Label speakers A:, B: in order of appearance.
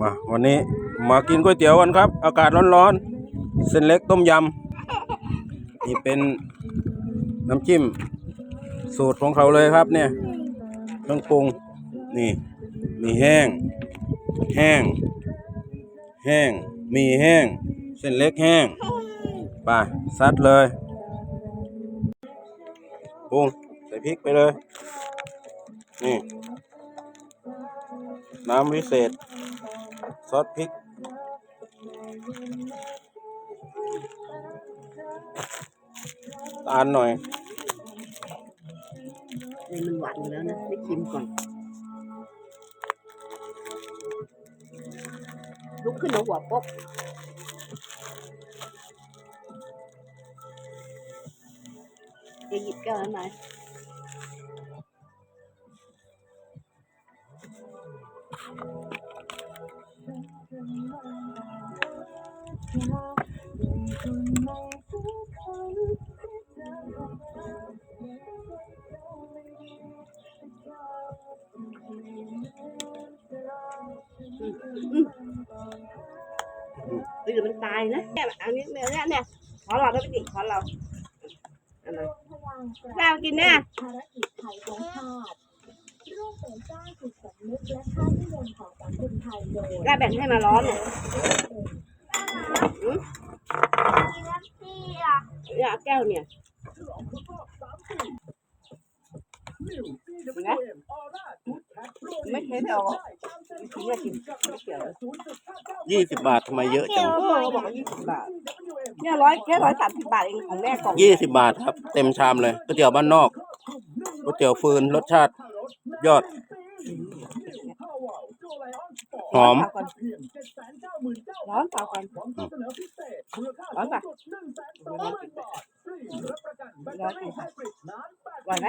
A: มาวันนี้มากินก๋วยเตี๋ยวกันครับ อากาศร้อนๆ เส้นเล็กต้มยำ นี่เป็นน้ำจิ้ม สูตรของเขาเลยครับเนี่ยเครื่องปรุง นี่มีแห้ง แห้ง แห้ง มีแห้ง เส้นเล็กแห้ง ไปซัดเลยปรุงใส่พริกไปเลย นี่ น้ำวิเศษ ซอสพริก ตาลหน่อย
B: เลยมันหวานอยู่แล้วนะไม่ชิมก่อน ลุกขึ้นเอาหัวปกจะหยิบแก้วนั้นไหม ตื่นมันตายนะเนี่ยอันนี้เนี่ยเนี่ยเนี่ยขอเราได้ไปกิขอเราอันนั้นแม่กินเนี่ย
C: ภารกิจไทยของชาติร่วมเสริมสร้าสำนึ กและค่านิยมของสังคมไทยโดย
B: แม่แบ่งให้มาร้อนเนี่ยเนี่ยเอาแก้วเนี่ยเห็นไหมไม่เคยเอากินเนี่ยกินไม่เกี่ยวเลย
A: ยี่สิบบาททำไมเยอะจัง
B: โอ้บอกว่ายี่สิบบาทเนี่ยร้อยแค่ร้อยสามสิบบาทเองของแม่กล่อง
A: ยี่สิบบาทครับ เต็มชามเลยก๋วยเตี๋ยวบ้านนอกก๋วยเตี๋ยวฟืนรสชาติยอด หอม
B: ร้อนเปล่าก่อนร้อนป่ะร้อนกินร้อนไห
A: ม